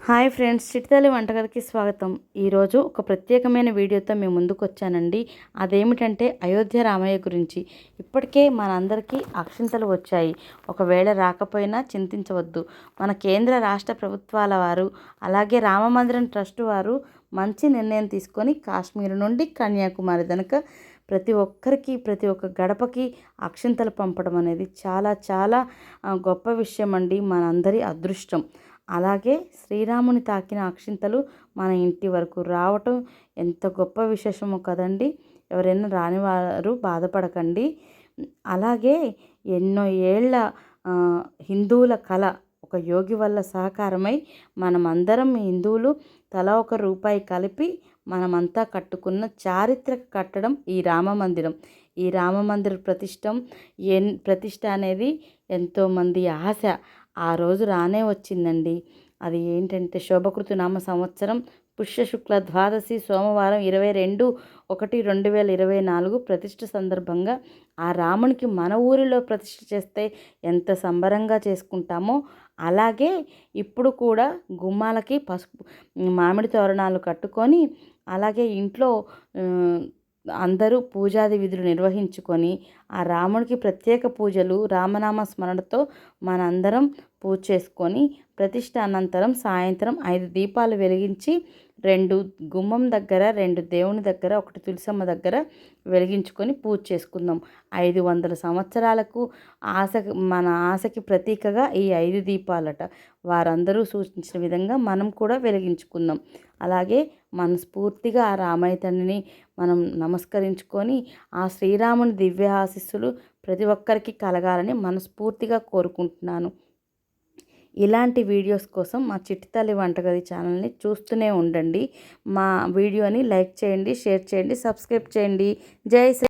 Hi friends చిటితల్లి వంటగదికి స్వాగతం. ఈరోజు ఒక ప్రత్యేకమైన వీడియోతో మేము ముందుకు వచ్చానండి. అదేమిటంటే అయోధ్య రామయ్య గురించి. ఇప్పటికే మనందరికీ అక్షింతలు వచ్చాయి. ఒకవేళ రాకపోయినా చింతించవద్దు. మన కేంద్ర రాష్ట్ర ప్రభుత్వాల వారు అలాగే రామమందిరం ట్రస్ట్ వారు మంచి నిర్ణయం తీసుకొని కాశ్మీర్ నుండి కన్యాకుమారి కనుక ప్రతి ఒక్కరికి ప్రతి ఒక్క గడపకి అక్షింతలు పంపడం అనేది చాలా చాలా గొప్ప విషయం అండి మనందరి అదృష్టం. అలాగే శ్రీరాముని తాకిన అక్షింతలు మన ఇంటి వరకు రావటం ఎంత గొప్ప విశేషమో కదండి. ఎవరైనా రాని వారు బాధపడకండి. అలాగే ఎన్నో ఏళ్ళ హిందువుల కళ ఒక యోగి వల్ల సహకారమై మనమందరం హిందువులు తలా ఒక రూపాయి కలిపి మనమంతా కట్టుకున్న చారిత్రక కట్టడం ఈ రామ మందిరం. ఈ రామ మందిర ప్రతిష్టం ఎన్ ప్రతిష్ట అనేది ఎంతోమంది ఆశ ఆ రోజు రానే వచ్చిందండి. అది ఏంటంటే శోభకృతు నామ సంవత్సరం పుష్య శుక్ల ద్వాదశి సోమవారం ఇరవై రెండు ఒకటి రెండు వేల ఇరవై నాలుగు ప్రతిష్ఠ సందర్భంగా ఆ రామునికి మన ఊరిలో ప్రతిష్ఠ చేస్తే ఎంత సంబరంగా చేసుకుంటామో అలాగే ఇప్పుడు కూడా గుమ్మాలకి పసుపు మామిడి తోరణాలు కట్టుకొని అలాగే ఇంట్లో అందరూ పూజాది విధులు నిర్వహించుకొని ఆ రాముడికి ప్రత్యేక పూజలు రామనామ స్మరణతో మనందరం పూజ చేసుకొని ప్రతిష్ట అనంతరం సాయంత్రం ఐదు దీపాలు వెలిగించి రెండు గుమ్మం దగ్గర రెండు దేవుని దగ్గర ఒకటి తులసమ్మ దగ్గర వెలిగించుకొని పూజ చేసుకుందాం. ఐదు వందల సంవత్సరాలకు ఆశ మన ఆశకి ప్రతీకగా ఈ ఐదు దీపాలట. వారందరూ సూచించిన విధంగా మనం కూడా వెలిగించుకుందాం. అలాగే మనస్ఫూర్తిగా ఆ రామయ్య తండ్రిని మనం నమస్కరించుకొని ఆ శ్రీరాముని దివ్య ఆశీస్సులు ప్రతి ఒక్కరికి కలగాలని మనస్ఫూర్తిగా కోరుకుంటున్నాను. ఇలాంటి వీడియోస్ కోసం మా చిట్టితల్లి వంటగది ఛానల్ని చూస్తూనే ఉండండి. మా వీడియోని లైక్ చేయండి షేర్ చేయండి సబ్స్క్రైబ్ చేయండి. జై శ్రీ